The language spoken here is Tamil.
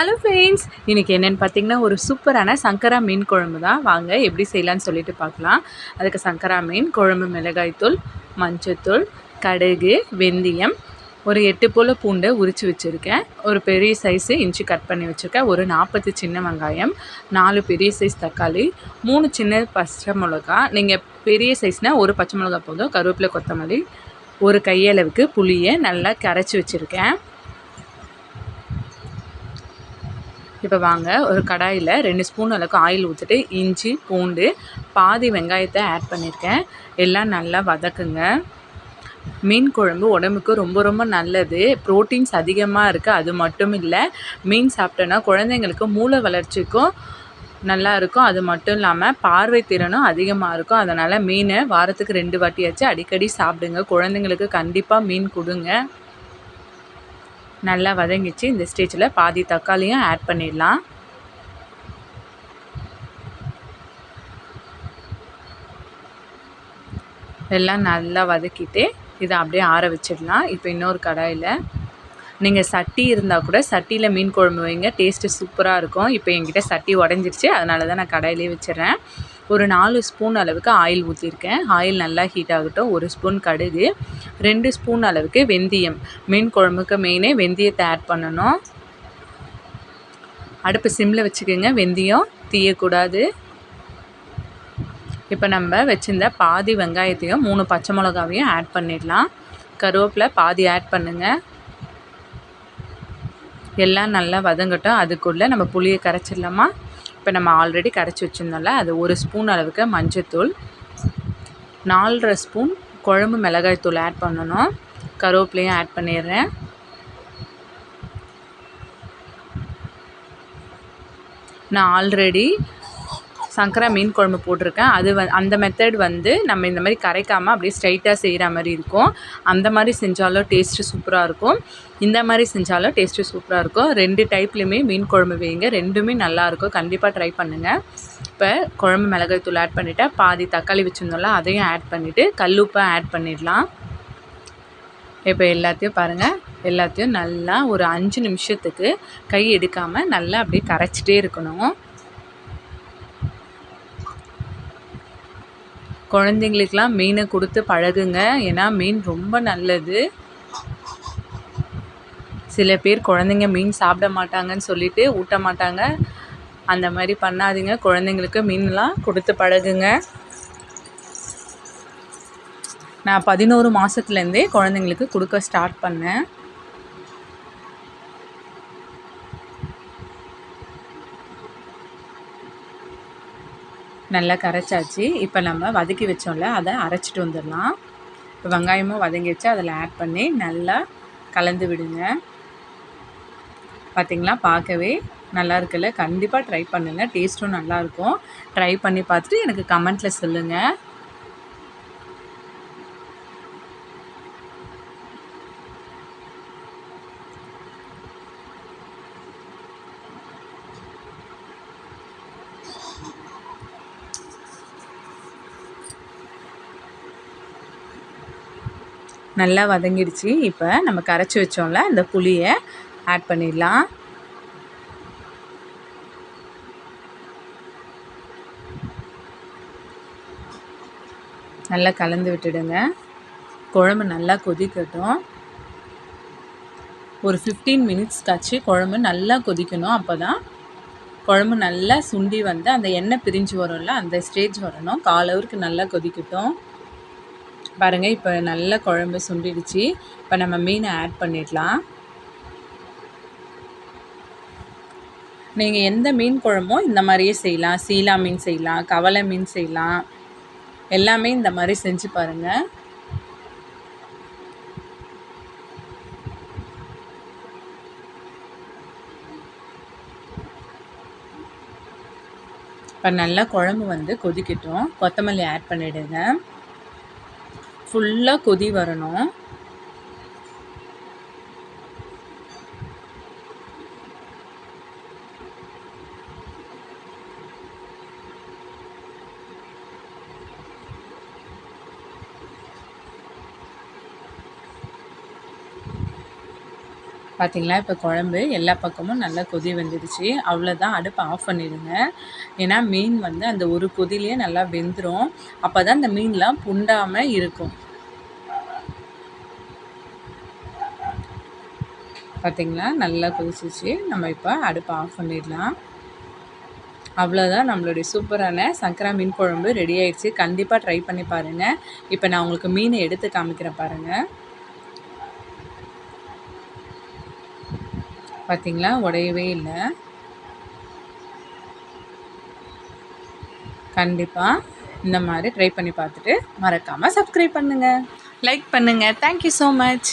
ஹலோ ஃப்ரெண்ட்ஸ் இன்றைக்கி என்னென்னு பார்த்தீங்கன்னா ஒரு சூப்பரான சங்கரா மீன் குழம்பு தான். வாங்க எப்படி செய்யலான்னு சொல்லிட்டு பார்க்கலாம். அதுக்கு சங்கரா மீன் குழம்பு மிளகாய்த்தூள் மஞ்சத்தூள் கடுகு வெந்தயம் ஒரு எட்டு போல் பூண்டை உரித்து வச்சுருக்கேன். ஒரு பெரிய சைஸு இன்ச்சு கட் பண்ணி வச்சுருக்கேன். ஒரு நாற்பது சின்ன வெங்காயம் நாலு பெரிய சைஸ் தக்காளி மூணு சின்ன பச்சை மிளகா. நீங்கள் பெரிய சைஸ்னால் ஒரு பச்சை மிளகா போதும். கருவேப்பிலை கொத்தமல்லி ஒரு கையளவுக்கு புளியை நல்லா கரைச்சி வச்சுருக்கேன். இப்போ வாங்க ஒரு கடாயில் ரெண்டு ஸ்பூன் அளவுக்கு ஆயில் ஊற்றிட்டு இஞ்சி பூண்டு பாதி வெங்காயத்தை ஆட் பண்ணியிருக்கேன் எல்லாம் நல்லா வதக்குங்க. மீன் குழம்பு உடம்புக்கு ரொம்ப ரொம்ப நல்லது. ப்ரோட்டீன்ஸ் அதிகமாக இருக்குது அது மட்டும் இல்லை. மீன் சாப்பிட்டோன்னா குழந்தைங்களுக்கு மூளை வளர்ச்சிக்கும் நல்லா இருக்கும். அது மட்டும் இல்லாமல் பார்வை திறனும் அதிகமாக இருக்கும். அதனால் மீனை வாரத்துக்கு ரெண்டு வாட்டியாச்சும் அடிக்கடி சாப்பிடுங்க. குழந்தைங்களுக்கு கண்டிப்பாக மீன் கொடுங்க. நல்லா வதங்கிச்சு. இந்த ஸ்டேஜில் பாதி தக்காளியும் ஆட் பண்ணிடலாம். எல்லாம் நல்லா வதக்கிட்டு இதை அப்படியே ஆற வச்சிடலாம். இப்போ இன்னொரு கடாயில். நீங்கள் சட்டி இருந்தால் கூட சட்டியில் மீன் குழம்பு வைங்க. டேஸ்ட்டு சூப்பராக இருக்கும். இப்போ என்கிட்ட சட்டி உடஞ்சிருச்சு. அதனால தான் நான் கடாயிலே வச்சிடறேன். ஒரு நாலு ஸ்பூன் அளவுக்கு ஆயில் ஊற்றிருக்கேன் ஆயில் நல்லா ஹீட் ஆகட்டும். ஒரு ஸ்பூன் கடுகு ரெண்டு ஸ்பூன் அளவுக்கு வெந்தயம். மீன் குழம்புக்கு மெயினே வெந்தயத்தை ஆட் பண்ணணும். அடுப்பு சிம்மில் வச்சுக்கோங்க. வெந்தயம் தீயக்கூடாது. இப்போ நம்ம வச்சுருந்த பாதி வெங்காயத்தையும் மூணு பச்சை மிளகாவையும் ஆட் பண்ணிடலாம். கருவேப்பிலை பாதி ஆட் பண்ணுங்கள் எல்லாம் நல்லா வதங்கட்டும். அதுக்குள்ளே நம்ம புளியை கரைச்சிடலாமா? இப்போ நம்ம ஆல்ரெடி கரைச்சி வச்சுருந்தோம்ல அது ஒரு ஸ்பூன் அளவுக்கு மஞ்சத்தூள் நாலரை ஸ்பூன் குழம்பு மிளகாய் தூள் ஆட் பண்ணணும். கருவேப்பிலையும் ஆட் பண்ணிடுறேன். நான் ஆல்ரெடி சங்கரா மீன் குழம்பு போட்டிருக்கேன். அது வ அந்த மெத்தட் வந்து நம்ம இந்த மாதிரி கரைக்காமல் அப்படியே ஸ்ட்ரைட்டாக செய்கிற மாதிரி இருக்கும். அந்த மாதிரி செஞ்சாலும் டேஸ்ட்டு சூப்பராக இருக்கும். இந்த மாதிரி செஞ்சாலும் டேஸ்ட்டு சூப்பராக இருக்கும். ரெண்டு டைப்லேயுமே மீன் குழம்பு வைங்க. ரெண்டுமே நல்லாயிருக்கும் கண்டிப்பாக ட்ரை பண்ணுங்கள் இப்போ குழம்பு மிளகாய் தூள் ஆட் பண்ணிவிட்டேன் பாதி தக்காளி வச்சுருந்தோம்ல அதையும் ஆட் பண்ணிவிட்டு கல்லுப்பை ஆட் பண்ணிடலாம். இப்போ எல்லாத்தையும் பாருங்கள் எல்லாத்தையும் நல்லா ஒரு அஞ்சு நிமிஷத்துக்கு கை எடுக்காமல் நல்லா அப்படியே கரைச்சிட்டே இருக்கணும். குழந்தைங்களுக்குலாம் மீனை கொடுத்து பழகுங்க. ஏன்னா மீன் ரொம்ப நல்லது. சில பேர் குழந்தைங்க மீன் சாப்பிட மாட்டாங்கன்னு சொல்லிட்டு ஊட்ட மாட்டாங்க. அந்த மாதிரி பண்ணாதீங்க. குழந்தைங்களுக்கு மீன்லாம் கொடுத்து பழகுங்க. நான் பதினோரு மாதத்துலேருந்தே குழந்தைங்களுக்கு கொடுக்க ஸ்டார்ட் பண்ணேன். நல்லா கரைச்சாச்சு. இப்போ நம்ம வதக்கி வச்சோம்ல அதை அரைச்சிட்டு வந்துடலாம். இப்போ வெங்காயமும் வதங்கிடுச்சு அதில் ஆட் பண்ணி நல்லா கலந்து விடுங்க. பார்த்திங்களா பார்க்கவே நல்லா இருக்குல்ல? கண்டிப்பாக ட்ரை பண்ணுங்கள் டேஸ்ட்டும் நல்லாயிருக்கும் ட்ரை பண்ணி பார்த்துட்டு எனக்கு கமெண்ட்டில் சொல்லுங்கள் நல்லா வதங்கிடுச்சு. இப்போ நம்ம கரைச்சி வச்சோம்ல அந்த புளியை ஆட் பண்ணிடலாம். நல்லா கலந்து விட்டுடுங்க. குழம்பு நல்லா கொதிக்கட்டும். ஒரு ஃபிஃப்டீன் மினிட்ஸ் கழிச்சு குழம்பு நல்லா கொதிக்கணும். அப்போ தான் குழம்பு நல்லா சுண்டி வந்து அந்த எண்ணெய் பிரிஞ்சு வரும்ல அந்த ஸ்டேஜ் வரணும். கால் ஹவருக்கு நல்லா கொதிக்கட்டும். பாருங்கள் இப்போ நல்ல குழம்பு சுண்டிடுச்சு. இப்போ நம்ம மீனை ஆட் பண்ணிடலாம். நீங்கள் எந்த மீன் குழம்போ இந்த மாதிரியே செய்யலாம். சீலா மீன் செய்யலாம் கவலை மீன் செய்யலாம். எல்லாமே இந்த மாதிரி செஞ்சு பாருங்கள் இப்போ நல்லா குழம்பு வந்து கொதிக்கட்டும். கொத்தமல்லி ஆட் பண்ணிவிடுங்க ஃபுல்லாக கொதி வரணும். பார்த்திங்களா இப்போ குழம்பு எல்லா பக்கமும் நல்லா கொதி வந்துடுச்சு. அவ்வளோதான் அடுப்பை ஆஃப் பண்ணிடுங்க. ஏன்னா மீன் வந்து அந்த ஒரு கொதிலேயே நல்லா வெந்துடும் அப்போ தான் அந்த மீன்லாம் புண்டாமல் இருக்கும். பார்த்திங்களா நல்லா கொதிச்சிச்சு. நம்ம இப்போ அடுப்பை ஆஃப் பண்ணிடலாம். அவ்வளோதான் நம்மளுடைய சூப்பரான சங்கரா மீன் குழம்பு ரெடி ஆயிடுச்சு. கண்டிப்பாக ட்ரை பண்ணி பாருங்கள் இப்போ நான் உங்களுக்கு மீனை எடுத்து காமிக்கிறேன் பாருங்கள் பார்த்தீங்களா? உடையவே இல்லை. கண்டிப்பாக இந்த மாதிரி ட்ரை பண்ணி பார்த்துட்டு மறக்காமல் சப்ஸ்கிரைப் பண்ணுங்கள் லைக் பண்ணுங்கள் தேங்க்யூ ஸோ மச்